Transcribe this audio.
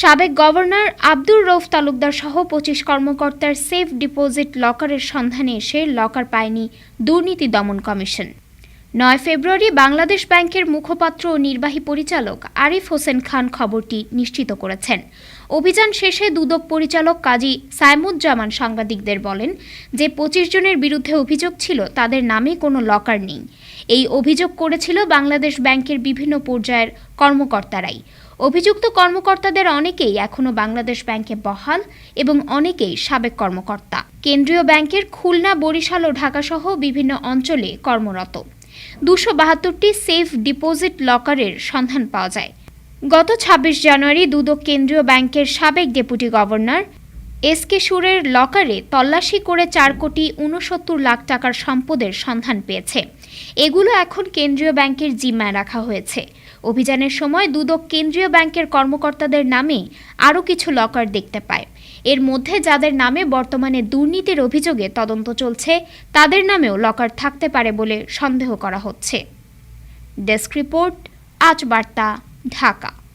সাবেক গভর্নর আব্দুর রৌফ তালুকদার সহ পঁচিশ কর্মকর্তার সেফ ডিপোজিট লকারের সন্ধানে এসে লকার পায়নি দুর্নীতি দমন কমিশন। নয় ফেব্রুয়ারি বাংলাদেশ ব্যাংকের মুখপাত্র ও নির্বাহী পরিচালক আরিফ হোসেন খান খবরটি নিশ্চিত করেছেন। অভিযান শেষে দুদক পরিচালক কাজী সাইমুজ্জামান সাংবাদিকদের বলেন যে পঁচিশ জনের বিরুদ্ধে অভিযোগ ছিল, তাদের নামে কোনো লকার নেই। এই অভিযোগ করেছিল বাংলাদেশ ব্যাংকের বিভিন্ন পর্যায়ের কর্মকর্তারাই। অভিযুক্ত কর্মকর্তাদের অনেকেই এখনও বাংলাদেশ ব্যাংকে বহাল এবং অনেকেই সাবেক কর্মকর্তা। কেন্দ্রীয় ব্যাংকের খুলনা, বরিশাল ও ঢাকাসহ বিভিন্ন অঞ্চলে কর্মরত। দুশো বাহাত্তরটি সেফ ডিপোজিট লকারের সন্ধান পাওয়া যায়। গত ছাব্বিশ জানুয়ারি দুদক কেন্দ্রীয় ব্যাংকের সাবেক ডেপুটি গভর্নর এস কে সুরের লকারে তল্লাশি করে চার কোটি উনসত্তর লাখ টাকার সম্পদের সন্ধান পেয়েছে। এগুলো এখন কেন্দ্রীয় ব্যাংকের জিম্মায় রাখা হয়েছে। অভিযানের সময় দুদক কেন্দ্রীয় ব্যাংকের কর্মকর্তাদের নামে আরও কিছু লকার দেখতে পায়। এর মধ্যে যাদের নামে বর্তমানে দুর্নীতির অভিযোগে তদন্ত চলছে, তাদের নামেও লকার থাকতে পারে বলে সন্দেহ করা হচ্ছে। ডেস্ক রিপোর্ট, আজ বার্তা, ঢাকা।